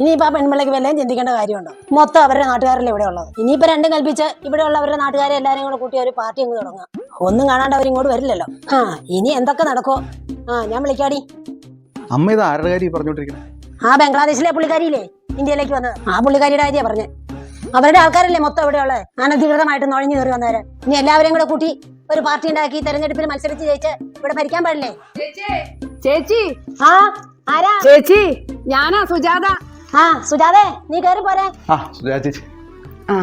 ഇനിയിപ്പോ ആ പെൺപിള്ളേക്ക് വല്ലതും ചിന്തിക്കേണ്ട കാര്യമുണ്ടോ? മൊത്തം അവരുടെ നാട്ടുകാരല്ലേ ഇവിടെ ഉള്ളത്? ഇനിയിപ്പോ രണ്ടും കൽപ്പിച്ച് ഇവിടെ ഉള്ളവരുടെ നാട്ടുകാരെ എല്ലാരും കൂടെ കൂട്ടി ഒരു പാർട്ടി അങ്ങ് തുടങ്ങാം. ഒന്നും കാണാണ്ട് അവരിങ്ങോട്ട് വരില്ലല്ലോ. ആ ഇനി എന്തൊക്കെ നടക്കോ? ആ ഞാൻ വിളിക്കാടി. അമ്മ ഇത് ആരുടെ കാര്യം പറഞ്ഞോണ്ടിരിക്കുന്നത് ആ ബംഗ്ലാദേശിലെ പുള്ളിക്കാരിയില്ലേ? ഇന്ത്യയിലേക്ക് വന്നത് ആ പുള്ളിക്കാരിയുടെ കാര്യം പറഞ്ഞത് അവരുടെ ആൾക്കാരല്ലേ മൊത്തം ഇവിടെ ഉള്ളത് അനധികൃതമായിട്ട് നുഴഞ്ഞു കയറി വന്നവര്. ഇനി എല്ലാവരെയും കൂടെ കൂട്ടി ഒരു പാർട്ടി ഉണ്ടാക്കി തെരഞ്ഞെടുപ്പിൽ മത്സരിച്ച് ജയിച്ച് ഇവിടെ ഭരിക്കാൻ പാടില്ലേ? ചേച്ചി. ആ ആരാ? ചേച്ചി. ഞാനാ സുജാത. ആ സുജാതേ നീ കയറി പോരെ. ആ ചേച്ചി. ആ,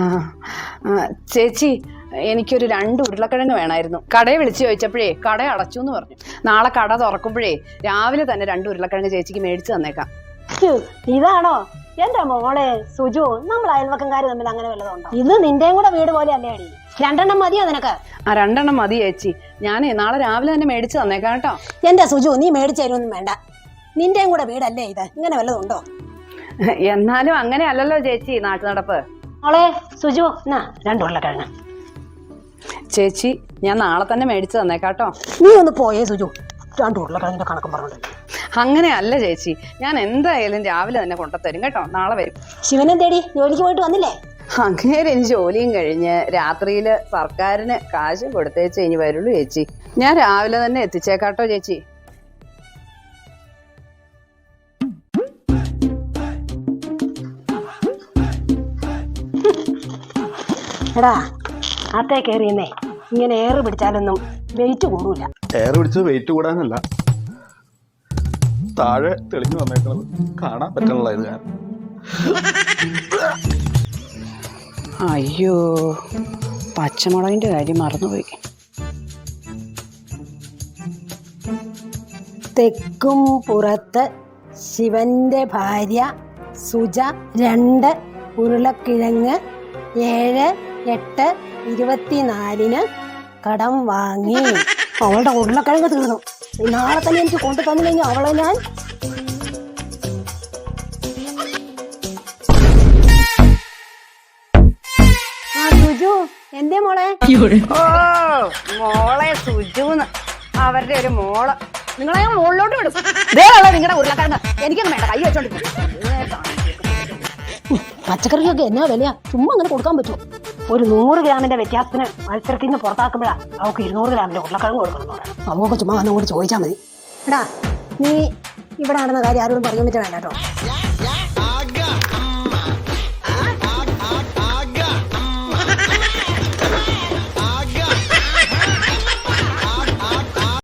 ആ, ചേച്ചി എനിക്കൊരു രണ്ട് ഉരുളക്കിഴങ്ങ് വേണമായിരുന്നു കടയെ വിളിച്ചു ചോദിച്ചപ്പോഴേ കട അടച്ചു എന്ന് പറഞ്ഞു. നാളെ കട തുറക്കുമ്പോഴേ രാവിലെ തന്നെ രണ്ട് ഉരുളക്കിഴങ്ങ് ചേച്ചിക്ക് മേടിച്ചു തന്നേക്കാം. ഇതാണോ? എന്റെ മോളെ സുജു നമ്മൾ അയൽവക്കംകാര് തമ്മിൽ അങ്ങനെ വല്ലതുണ്ടോ ഇത് നിന്റെയും കൂടെ വീട് പോലെ അല്ലേ അടി? രണ്ടെണ്ണം മതിയോ നിനക്ക്? ആ രണ്ടെണ്ണം മതി ചേച്ചി. ഞാനേ നാളെ രാവിലെ തന്നെ മേടിച്ചു തന്നേക്കാം കേട്ടോ. എന്റെ സുജു നീ മേടിച്ചു തരുമൊന്നും വേണ്ട. നിന്റെയും കൂടെ വീടല്ലേ ഇത്? ഇങ്ങനെ വല്ലതുണ്ടോ എന്നാലും അങ്ങനെ അല്ലല്ലോ ചേച്ചി നാട്ടു നടപ്പ് മോളെ സുജു എന്നാ രണ്ടു ഉരുളക്കിഴങ്ങ് ചേച്ചി ഞാൻ നാളെ തന്നെ മേടിച്ചു തന്നേക്കാട്ടോ. നീ ഒന്ന് പോയേ സുജു. രണ്ടു ഉരുളക്കിഴങ്ങിന്റെ കണക്കും പറഞ്ഞു അങ്ങനെ അല്ല ചേച്ചി ഞാൻ എന്തായാലും രാവിലെ തന്നെ കൊണ്ടുത്തരും കേട്ടോ നാളെ വരും. ശിവനെ തേടി ജോലിക്ക് പോയിട്ട് വന്നില്ലേ? അങ്ങനെ ഇനി ജോലിയും കഴിഞ്ഞ് രാത്രിയിൽ സർക്കാരിന് കാശും കൊടുത്തേച്ച് ഇനി വരുള്ളൂ ചേച്ചി. ഞാൻ രാവിലെ തന്നെ എത്തിച്ചേക്കാട്ടോ ചേച്ചി. എടാ അത്തേ കയറിയെന്നേ ഇങ്ങനെ ഏറ് പിടിച്ചാലൊന്നും വെയിറ്റ് കൂടൂല എയർ പിടിച്ച് വെയിറ്റ് കൂടാനല്ല. താഴെ തെളിഞ്ഞു വന്നേക്കുന്നത് കാണാൻ പറ്റണല്ലോ ഇത് ഞാൻ അയ്യോ പച്ചമുളകിന്റെ കാര്യം മറന്നുപോയി. തെക്കും പുറത്ത് ശിവന്റെ ഭാര്യ സുജ രണ്ട് ഉരുളക്കിഴങ്ങ് ഏഴ് എട്ട് ഇരുപത്തിനാലിന് കടം വാങ്ങി. അവളുടെ ഉരുളക്കിഴങ്ങ് തീർന്നു. നാളെ തന്നെ എനിക്ക് കൊണ്ടു തന്നില്ലെങ്കിൽ അവളെ ഞാൻ സുജു എന്തേ മോളെ? ഓ മോളെ സുജുന്ന്. അവരുടെ ഒരു മോൾ. നിങ്ങളെ ഞാൻ മുകളിലോട്ട് വിടും. ഇതേയുള്ള നിങ്ങളുടെ ഉരുളക്കിഴങ്ങ്. എനിക്കൊന്നും വേണ്ട. കൈ വെച്ചോണ്ടിരിക്കും. പച്ചക്കറിക്കൊക്കെ എന്നാ വിലയാ? ചുമ്മാ അങ്ങനെ കൊടുക്കാൻ പറ്റുമോ? ഒരു നൂറ് ഗ്രാമിന്റെ വ്യത്യാസത്തിന് മത്സരത്തിൽ നിന്ന് പുറത്താക്കുമ്പോഴാണ് അവൾക്ക് ഇരുന്നൂറ് ഗ്രാമിന്റെ ഉരുളക്കിഴങ്ങ് കൊടുക്കണം അവൾക്ക് ചുമ്മാ വന്നങ്ങോട്ട് ചോദിച്ചാൽ മതി. എടാ നീ ഇവിടെ നടന്ന കാര്യം ആരോടും പറഞ്ഞു പറ്റാ വേണ്ട കേട്ടോ.